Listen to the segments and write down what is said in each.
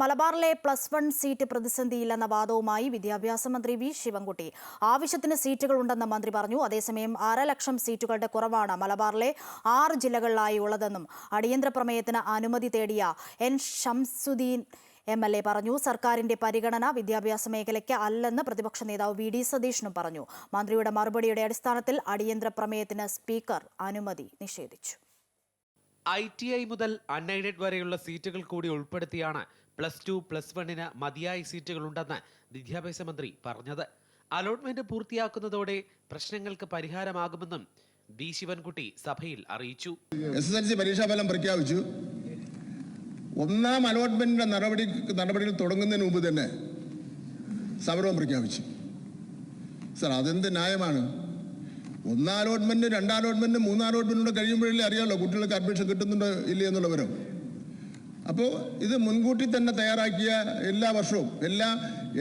മലബാറിലെ plus one seat പ്രതിസന്ധിയില്ലെന്ന വാദവുമായി വിദ്യാഭ്യാസ മന്ത്രി വി ശിവൻകുട്ടി. ആവശ്യത്തിന് സീറ്റുകൾ ഉണ്ടെന്ന് മന്ത്രി പറഞ്ഞു. അതേസമയം അര ലക്ഷം സീറ്റുകളുടെ കുറവാണ് മലബാറിലെ ആറ് ജില്ലകളിലായി ഉള്ളതെന്നും അടിയന്തര പ്രമേയത്തിന് അനുമതി തേടിയ N Shamsuddin M L A പറഞ്ഞു. സർക്കാരിന്റെ പരിഗണന വിദ്യാഭ്യാസ മേഖലയ്ക്ക് അല്ലെന്ന് പ്രതിപക്ഷ നേതാവ് വി ഡി സതീഷനും പറഞ്ഞു. മന്ത്രിയുടെ മറുപടിയുടെ അടിസ്ഥാനത്തിൽ അടിയന്തര പ്രമേയത്തിന് സ്പീക്കർ അനുമതി നിഷേധിച്ചു. ഐ ടി ഐ മുതൽ അൺഎയ്ഡഡ് വരെയുള്ള സീറ്റുകൾ കൂടി ഉൾപ്പെടുത്തിയാണ് പ്ലസ് ടു പ്ലസ് വണ്ണിന് മതിയായ സീറ്റുകളുണ്ടെന്ന് വിദ്യാഭ്യാസ മന്ത്രി പറഞ്ഞത്. അലോട്ട്മെന്റ് പൂർത്തിയാക്കുന്നതോടെ പ്രശ്നങ്ങൾക്ക് പരിഹാരമാകുമെന്നും ബി ശിവൻകുട്ടി സഭയിൽ അറിയിച്ചു. എസ് എസ് എൽ സി പരീക്ഷാഫലം പ്രഖ്യാപിച്ചു. ഒന്നാം അലോട്ട്മെന്റിന്റെ നടപടി നടപടികൾ തുടങ്ങുന്നതിന് മുമ്പ് തന്നെ സമരവും പ്രഖ്യാപിച്ചു. സർ അതെന്ത് ന്യായമാണ്? ഒന്നാം അലോട്ട്മെന്റ് രണ്ടാം അലോട്ട്മെന്റ് മൂന്നാം അലോട്ട്മെന്റ് കഴിയുമ്പോഴല്ലേ അറിയാമല്ലോ കുട്ടികൾക്ക് അഡ്മിഷൻ കിട്ടുന്നുണ്ടോ ഇല്ലേ അപ്പോൾ ഇത് മുൻകൂട്ടി തന്നെ തയ്യാറാക്കിയ എല്ലാ വർഷവും എല്ലാ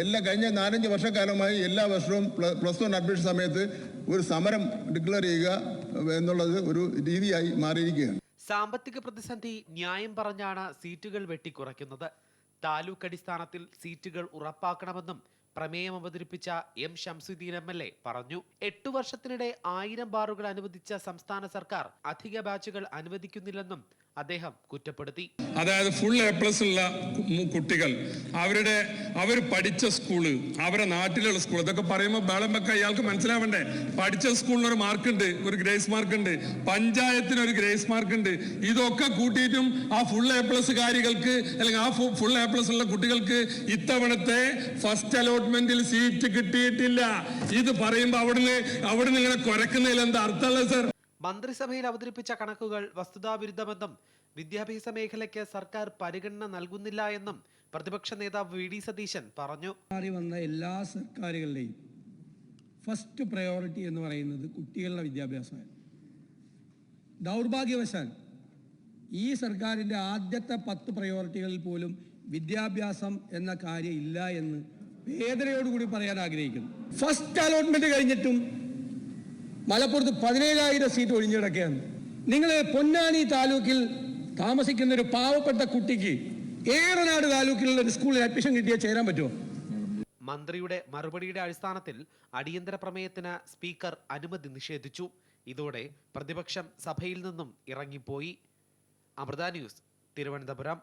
എല്ലാ കഴിഞ്ഞ നാലഞ്ച് വർഷക്കാലമായി എല്ലാ വർഷവും പ്ലസ് വൺ അഡ്മിഷൻ സമയത്ത് ഒരു സമരം ഡിക്ലെയർ ചെയ്യുക എന്നുള്ളത് ഒരു രീതിയായി മാറിയിരിക്കുകയാണ്. സാമ്പത്തിക പ്രതിസന്ധി ന്യായം പറഞ്ഞാണ് സീറ്റുകൾ വെട്ടിക്കുറയ്ക്കുന്നത്. താലൂക്ക് അടിസ്ഥാനത്തിൽ സീറ്റുകൾ ഉറപ്പാക്കണമെന്നും പ്രമേയം അവതരിപ്പിച്ച M Shamsuddin M L A പറഞ്ഞു. എട്ടു വർഷത്തിനിടെ ആയിരം ബാറുകൾ അനുവദിച്ച സംസ്ഥാന സർക്കാർ അധിക ബാച്ചുകൾ അനുവദിക്കുന്നില്ലെന്നും അദ്ദേഹം കുറ്റപ്പെടുത്തി. അതായത് ഫുൾ എ പ്ലസ് ഉള്ള കുട്ടികൾ. അവരുടെ അവർ പഠിച്ച സ്കൂൾ അവരുടെ നാട്ടിലുള്ള സ്കൂൾ ഇതൊക്കെ പറയുമ്പോൾ ബേളം വെക്കാൻ ഇയാൾക്ക് മനസ്സിലാവണ്ടേ? പഠിച്ച സ്കൂളിന് ഒരു മാർക്ക് ഉണ്ട് ഒരു ഗ്രേസ് മാർക്ക് ഉണ്ട്. പഞ്ചായത്തിന് ഒരു ഗ്രേസ് മാർക്ക് ഉണ്ട്. ഇതൊക്കെ കൂട്ടിയിട്ടും ആ ഫുൾ എ പ്ലസ് കാര്യങ്ങൾക്ക് അല്ലെങ്കിൽ ആ ഫുൾ എ പ്ലസ് ഉള്ള കുട്ടികൾക്ക് ഇത്തവണത്തെ ഫസ്റ്റ് അലോട്ട്മെന്റിൽ സീറ്റ് കിട്ടിയിട്ടില്ല. ഇത് പറയുമ്പോൾ അവിടുന്ന് അവിടുന്ന് ഇങ്ങനെ കുരക്കുന്നതിൽ എന്താ അർത്ഥമല്ല സർ മന്ത്രിസഭയിൽ അവതരിപ്പിച്ച കണക്കുകൾ വസ്തുതാവിരുദ്ധമെന്നും വിദ്യാഭ്യാസ മേഖലയ്ക്ക് സർക്കാർ പരിഗണന നൽകുന്നില്ല എന്നും പ്രതിപക്ഷ നേതാവ് വി ഡി സതീശൻ പറഞ്ഞു. മാറി വന്ന എല്ലാ സർക്കാരുകളുടെയും ഫസ്റ്റ് പ്രയോറിറ്റി എന്ന് പറയുന്നത് കുട്ടികളുടെ വിദ്യാഭ്യാസമാണ്. ദൗർഭാഗ്യവശാൽ ഈ സർക്കാരിന്റെ ആദ്യത്തെ പത്ത് പ്രയോറിറ്റികളിൽ പോലും വിദ്യാഭ്യാസം എന്ന കാര്യം ഇല്ല എന്ന് വേദനയോടുകൂടി പറയാൻ ആഗ്രഹിക്കുന്നു. ഫസ്റ്റ് അലോട്ട്മെന്റ് കഴിഞ്ഞിട്ടും മലപ്പുറത്ത് പതിനേഴായിരം സീറ്റ് ഒഴിഞ്ഞിടക്കുകയാണ് നിങ്ങൾ പൊന്നാനി താലൂക്കിൽ താമസിക്കുന്ന ഒരു പാവപ്പെട്ട കുട്ടിക്ക് ഏറനാട് താലൂക്കിലുള്ള ഒരു സ്കൂളിൽ അഡ്മിഷൻ കിട്ടിയാൽ ചേരാൻ പറ്റുമോ? മന്ത്രിയുടെ മറുപടിയുടെ അടിസ്ഥാനത്തിൽ അടിയന്തര പ്രമേയത്തിന് സ്പീക്കർ അനുമതി നിഷേധിച്ചു. ഇതോടെ പ്രതിപക്ഷം സഭയിൽ നിന്നും ഇറങ്ങിപ്പോയി. അമൃത ന്യൂസ് തിരുവനന്തപുരം.